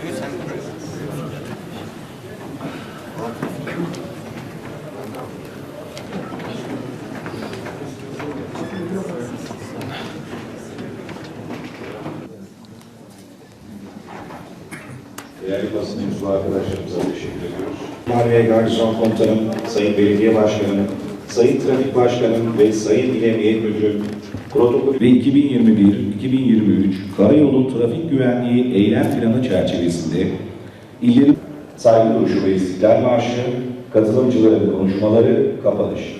Değerli basın mensubu arkadaşlarımıza teşekkür ediyoruz. Marmara Garnizon Komutanım, Sayın Belediye Başkanım, Sayın Trafik Başkanım ve Sayın İl Emniyet Müdürüm, protokol ve 2021-2023 Karayolu Trafik Güvenliği Eylem Planı çerçevesinde illerin saygı duruşu ve istiklal marşı, katılımcıların konuşmaları, kapanış.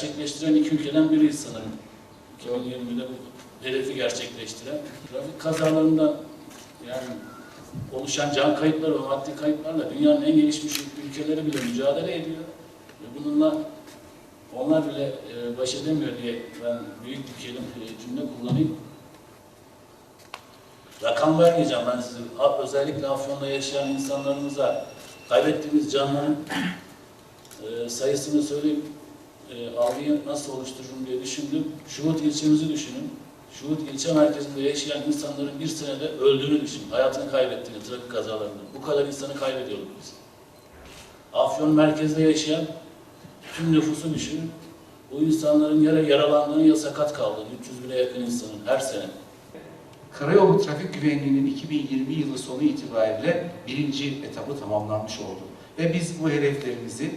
Gerçekleştiren iki ülkeden biriyiz sanırım. 2020'de bu hedefi gerçekleştiren. Trafik kazalarından yani oluşan can kayıpları ve maddi kayıplarla dünyanın en gelişmiş ülkeleri bile mücadele ediyor. Ve bununla onlar bile e, baş edemiyor diye ben büyük bir kelime, e, cümle kullanayım. Rakam vermeyeceğim ben size. Özellikle Afyon'da yaşayan insanlarımıza kaybettiğimiz canların e, sayısını söyleyip e, algıyı nasıl oluştururum diye düşündüm. Şuhut ilçemizi düşünün. Şuhut ilçe merkezinde yaşayan insanların bir senede öldüğünü düşünün. Hayatını kaybettiğini trafik kazalarında. Bu kadar insanı kaybediyorduk biz. Afyon merkezde yaşayan tüm nüfusu düşünün. Bu insanların ya yaralandığını ya sakat kaldığını, 300 bine yakın insanın her sene. Karayolu trafik güvenliğinin 2020 yılı sonu itibariyle birinci etabı tamamlanmış oldu. Ve biz bu hedeflerimizi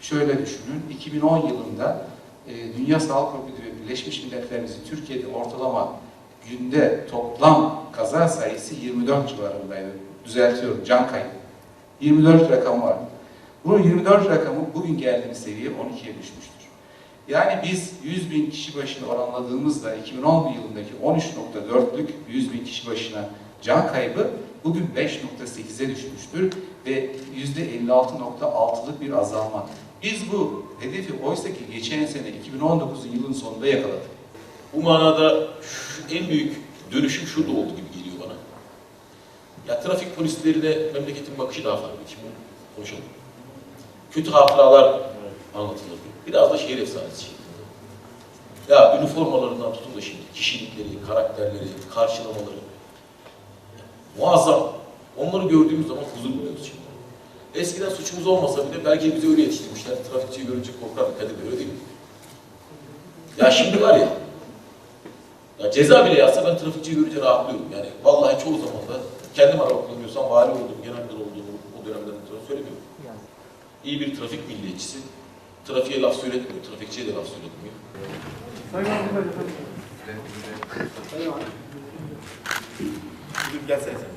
şöyle düşünün. 2010 yılında e, Dünya Sağlık Örgütü ve Birleşmiş Milletler'imizin Türkiye'de ortalama günde toplam kaza sayısı 24 civarındaydı. Düzeltiyorum, can kaybı. 24 rakam var. Bunun 24 rakamı bugün geldiğimiz seviye 12'ye düşmüştür. Yani biz 100 bin kişi başına oranladığımızda 2010 yılındaki 13.4'lük 100 bin kişi başına can kaybı bugün 5.8'e düşmüştür ve %56.6'lık bir azalma. Biz bu hedefi oysa ki geçen sene 2019 yılın sonunda yakaladık. Bu manada en büyük dönüşüm şurada oldu gibi geliyor bana. Ya trafik polislerine memleketin bakışı daha farklı. Şimdi konuşalım. Kötü hatıralar anlatılır. Biraz da şehir efsanesi şeklinde. Ya üniformalarından tutun da şimdi kişilikleri, karakterleri, karşılamaları. Muazzam. Onları gördüğümüz zaman huzur buluyoruz şimdi. Eskiden suçumuz olmasa bile belki bizi öyle yetiştirmişler. Trafikçiyi görünce korkardık. Hadi böyle değil mi? Ya şimdi var ya, ya ceza bile yazsa ben trafikçiyi görünce rahatlıyorum. Yani vallahi çoğu zaman da kendim araba kullanıyorsam vali oldum, genel müdür olduğumu o dönemden sonra söylemiyorum. İyi bir trafik milliyetçisi. Trafiğe laf söyletmiyor, trafikçiye de laf söyletmiyor. Gelsene sen. Evet abi.